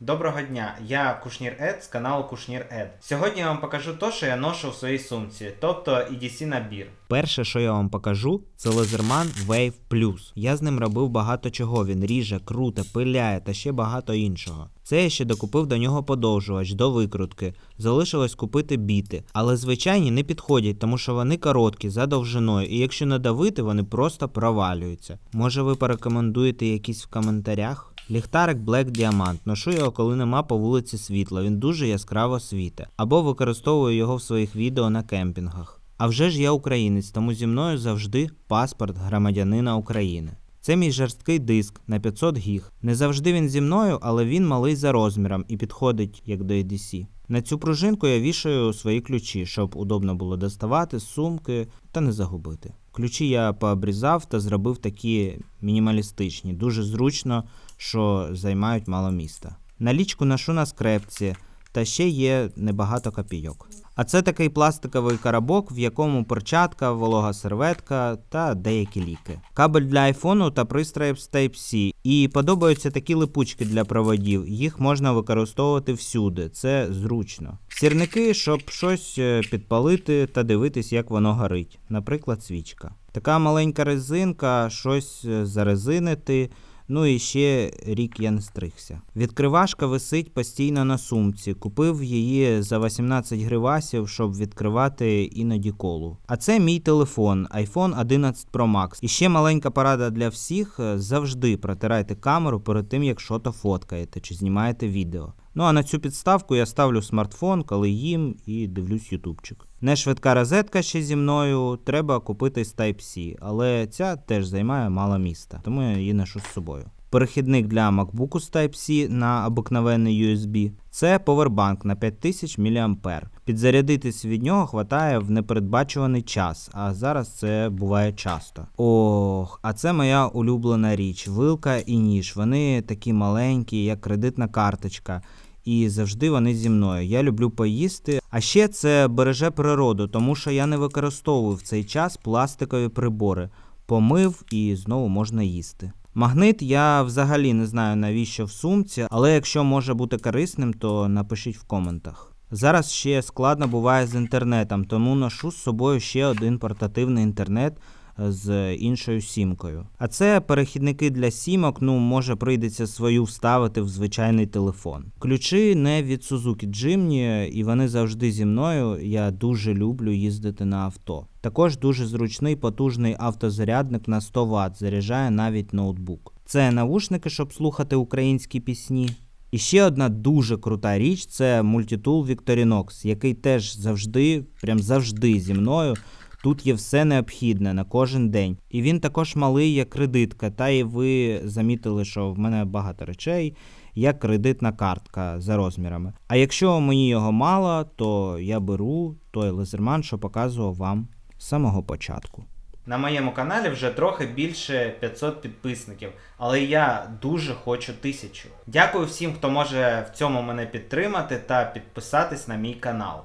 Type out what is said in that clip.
Доброго дня, я Кушнір Ед з каналу Кушнір Ед. Сьогодні я вам покажу те, що я ношу в своїй сумці, тобто EDC набір. Перше, що я вам покажу, це Лазерман Wave Plus. Я з ним робив багато чого. Він ріже, круте, пиляє та ще багато іншого. Це я ще докупив до нього подовжувач до викрутки. Залишилось купити біти, але звичайні не підходять, тому що вони короткі за довжиною, і якщо надавити, вони просто провалюються. Може, ви порекомендуєте якісь в коментарях? Ліхтарик Black Diamond. Ношу його, коли нема по вулиці світла. Він дуже яскраво світе. Або використовую його в своїх відео на кемпінгах. А вже ж я українець, тому зі мною завжди паспорт громадянина України. Це мій жорсткий диск на 500 гіг. Не завжди він зі мною, але він малий за розміром і підходить як до EDC. На цю пружинку я вішаю свої ключі, щоб удобно було доставати сумки та не загубити. Ключі я пообрізав та зробив такі мінімалістичні, дуже зручно, що займають мало міста. Налічку ношу на скрепці, та ще є небагато копійок. А це такий пластиковий коробок, в якому перчатка, волога серветка та деякі ліки. Кабель для айфону та пристроїв з Type-C. І подобаються такі липучки для проводів. Їх можна використовувати всюди. Це зручно. Сірники, щоб щось е, підпалити та дивитись, як воно горить. Наприклад, свічка. Така маленька резинка, щось е, зарезинити. Ну і ще рік я не стригся. Відкривашка висить постійно на сумці. Купив її за 18 гривасів, щоб відкривати іноді колу. А це мій телефон iPhone 11 Pro Max. І ще маленька порада для всіх: завжди протирайте камеру перед тим, як що-то фоткаєте чи знімаєте відео. Ну а на цю підставку я ставлю смартфон, коли їм і дивлюсь ютубчик. Не швидка розетка ще зі мною, треба купити з Type-C, але ця теж займає мало міста, тому я її ношу з собою. Перехідник для MacBook з Type-C на обикновенний USB. Це повербанк на 5000 мА. Підзарядитись від нього хватає в непередбачуваний час, а зараз це буває часто. Ох, а це моя улюблена річ вилка і ніж. Вони такі маленькі, як кредитна карточка. І завжди вони зі мною. Я люблю поїсти. А ще це береже природу, тому що я не використовую в цей час пластикові прибори. Помив і знову можна їсти. Магнит я взагалі не знаю навіщо в сумці, але якщо може бути корисним, то напишіть в коментах. Зараз ще складно буває з інтернетом, тому ношу з собою ще один портативний інтернет з іншою сімкою. А це перехідники для сімок, ну може прийдеться свою вставити в звичайний телефон. Ключі не від Suzuki Jimny, і вони завжди зі мною. Я дуже люблю їздити на авто. Також дуже зручний потужний автозарядник на 100 Вт, заряджає навіть ноутбук. Це навушники, щоб слухати українські пісні. І ще одна дуже крута річ це мультитул Victorinox, який теж завжди, прям завжди зі мною. Тут є все необхідне на кожен день. І він також малий, як кредитка. Та і ви замітили, що в мене багато речей, як кредитна картка за розмірами. А якщо мені його мало, то я беру той лазерман, що показував вам з самого початку. На моєму каналі вже трохи більше 500 підписників, але я дуже хочу тисячу. Дякую всім, хто може в цьому мене підтримати та підписатись на мій канал.